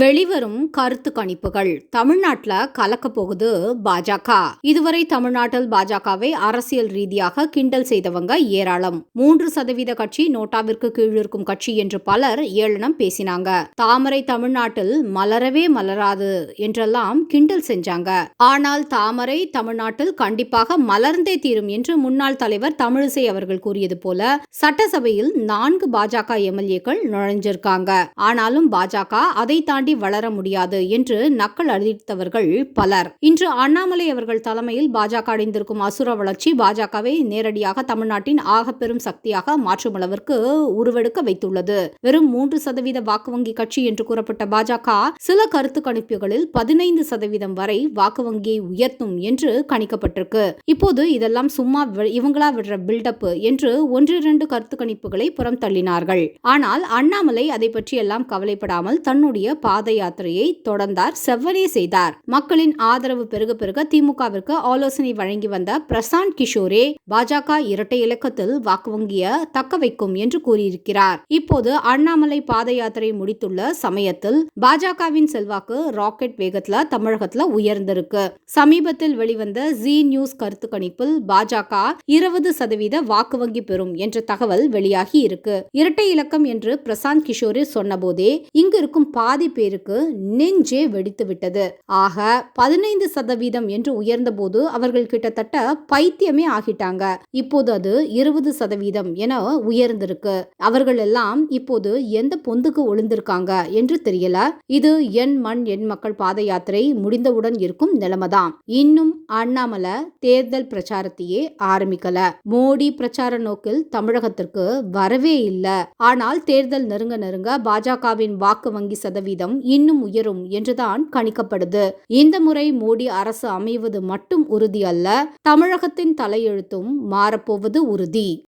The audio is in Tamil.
வெளிவரும் கருத்து கணிப்புகள் தமிழ்நாட்டுல கலக்க போகுது பாஜக. இதுவரை தமிழ்நாட்டில் பாஜகவை அரசியல் ரீதியாக கிண்டல் செய்தவங்க ஏராளம். மூன்று சதவீத கட்சி நோட்டாவிற்கு கீழ் இருக்கும் கட்சி என்று பலர் ஏளனம் பேசினாங்க. தாமரை தமிழ்நாட்டில் மலரவே மலராது என்றெல்லாம் கிண்டல் செஞ்சாங்க. ஆனால் தாமரை தமிழ்நாட்டில் கண்டிப்பாக மலர்ந்தே தீரும் என்று முன்னாள் தலைவர் தமிழிசை அவர்கள் கூறியது போல சட்டசபையில் நான்கு பாஜக எம்எல்ஏக்கள் நுழைஞ்சிருக்காங்க. ஆனாலும் பாஜக அதை தாண்டி தாண்டி வளர முடியாது என்று நக்கல் அளித்தவர்கள் பலர். இன்று அண்ணாமலை அவர்கள் தலைமையில் பாஜக அடைந்திருக்கும் அசுர வளர்ச்சி பாஜகவை நேரடியாக தமிழ்நாட்டின் ஆகப்பெரும் சக்தியாக மாற்றும் அளவிற்கு உருவெடுக்க வைத்துள்ளது. வெறும் மூன்று சதவீத வாக்கு வங்கி கட்சி என்று கூறப்பட்ட பாஜக சில கருத்து கணிப்புகளில் பதினைந்து சதவீதம் வரை வாக்கு வங்கியை உயர்த்தும் என்று கணிக்கப்பட்டிருக்கு. இப்போது இதெல்லாம் சும்மா இவங்களா விடுற பில்டப் என்று ஒன்றிரண்டு கருத்து கணிப்புகளை புறம் தள்ளினார்கள் ஆனால் அண்ணாமலை அதை பற்றியெல்லாம் கவலைப்படாமல் தன்னுடைய பா பாத யாத்திரையை தொடர்ந்தார் செவ்வனே செய்தார். மக்களின் ஆதரவு பெருக பெருக திமுகவிற்கு ஆலோசனை வழங்கி வந்த பிரசாந்த் கிஷோரே பாஜக இரட்டை இலக்கத்தில் வாக்கு வங்கிய தக்க வைக்கும் என்று கூறியிருக்கிறார். இப்போது அண்ணாமலை பாத யாத்திரை முடித்துள்ள சமயத்தில் பாஜகவின் செல்வாக்கு ராக்கெட் வேகத்துல தமிழகத்துல உயர்ந்திருக்கு. சமீபத்தில் வெளிவந்த ஜி நியூஸ் கருத்து கணிப்பில் பாஜக இருபது சதவீத வாக்கு வங்கி பெறும் என்ற தகவல் வெளியாகி இருக்கு. இரட்டை இலக்கம் என்று பிரசாந்த் கிஷோரே சொன்னபோதே இங்கு இருக்கும் பாதி பேர் பேருக்கு நெஞ்சே வெடித்து விட்டது. ஆக பதினைந்து சதவீதம் என்று உயர்ந்தபோது அவர்கள் கிட்டத்தட்ட பைத்தியமே ஆகிட்டாங்க. இப்போது அது இருபது சதவீதம் என உயர்ந்திருக்கு. அவர்கள் எல்லாம் இப்போது எந்த பொந்துக்கு ஒளிந்திருக்காங்க என்று தெரியல. இது என் மண் என் மக்கள் பாத யாத்திரை முடிந்தவுடன் இருக்கும் நிலைமைதான். இன்னும் அண்ணாமலை தேர்தல் பிரச்சாரத்தையே ஆரம்பிக்கல. மோடி பிரச்சார நோக்கில் தமிழகத்திற்கு வரவே இல்லை. ஆனால் தேர்தல் நெருங்க நெருங்க பாஜகவின் வாக்கு வங்கி சதவீதம் இன்னும் உயரும் என்றுதான் கணிக்கப்படுது. இந்த முறை மோடி அரசு அமைவது மட்டும் உறுதி அல்ல தமிழகத்தின் தலையெழுத்தும் மாறப்போவது உறுதி.